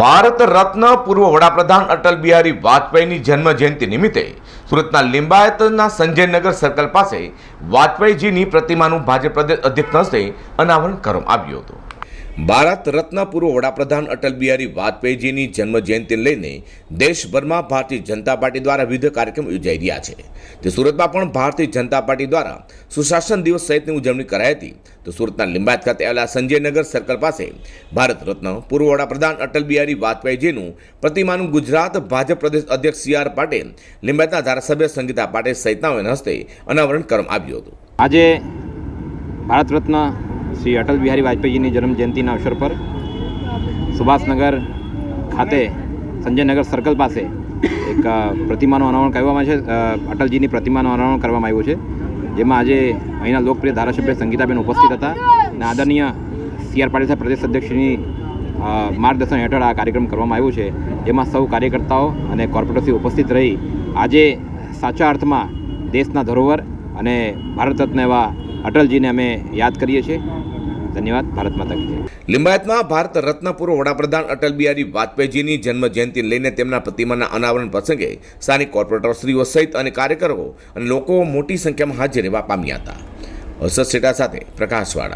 ભારત રત્ન પૂર્વ વડાપ્રધાન અટલ બિહારી વાજપેયીની જન્મ જયંતિ નિમિત્તે સુરતના લિંબાયતના સંજયનગર સર્કલ પાસે વાજપેયીજીની પ્રતિમાનું ભાજપ પ્રદેશ અધ્યક્ષ હસ્તે અનાવરણ કરવામાં આવ્યું હતું. ભારત રત્ન પૂર્વ વડાપ્રધાન અટલ બિહારી વાજપેયીજીની જન્મ જયંતિને લઈને દેશભરમાં ભારતીય જનતા પાર્ટી દ્વારા વિવિધ કાર્યક્રમ યોજાઈ રહ્યા છે. તે સુરતમાં પણ ભારતીય જનતા પાર્ટી દ્વારા સુશાસન દિવસ સહિતની ઉજવણી કરાઈ હતી. તો સુરતના લિંબાયત ખાતે આવેલા સંજયનગર સર્કલ પાસે ભારત રત્ન પૂર્વ વડાપ્રધાન અટલ બિહારી વાજપેયીજીનું પ્રતિમાનું ગુજરાત ભાજપ પ્રદેશ અધ્યક્ષ સી આર પાટીલ લિંબાયતના ધારાસભ્ય સંગીતા પાટીલ સહિતના હસ્તે અનાવરણ કરવામાં આવ્યું હતું. આજે ભારત રત્ન શ્રી અટલ બિહારી વાજપેયીજીની જન્મ જયંતિના અવસર પર સુભાષનગર ખાતે સંજયનગર સર્કલ પાસે એક પ્રતિમાનું અનાવરણ કરવામાં છે. અટલજીની પ્રતિમાનું અનાવરણ કરવામાં આવ્યું છે. જેમાં આજે અહીંના લોકપ્રિય ધારાસભ્ય સંગીતાબેન ઉપસ્થિત હતા. અને આદરણીય સી આર પાટીલ સાહેબ પ્રદેશ અધ્યક્ષની માર્ગદર્શન હેઠળ આ કાર્યક્રમ કરવામાં આવ્યો છે. જેમાં સૌ કાર્યકર્તાઓ અને કોર્પોરેટરશ્રી ઉપસ્થિત રહી આજે સાચા અર્થમાં દેશના ધરોહર અને ભારત રત્ન એવા અટલજીને અમે યાદ કરીએ છીએ. ધન્યવાદ, ભારત માતા લિંબાયતમાં ભારત રત્ન પૂર્વ વડાપ્રધાન અટલ બિહારી વાજપેયીજીની જન્મ જયંતિ લઈને તેમના પ્રતિમાના અનાવરણ પ્રસંગે સ્થાનિક કોર્પોરેટરશ્રીઓ સહિત અને કાર્યકરો અને લોકો મોટી સંખ્યામાં હાજર રહેવા પામ્યા હતા. અસર સેટા સાથે પ્રકાશવાળા.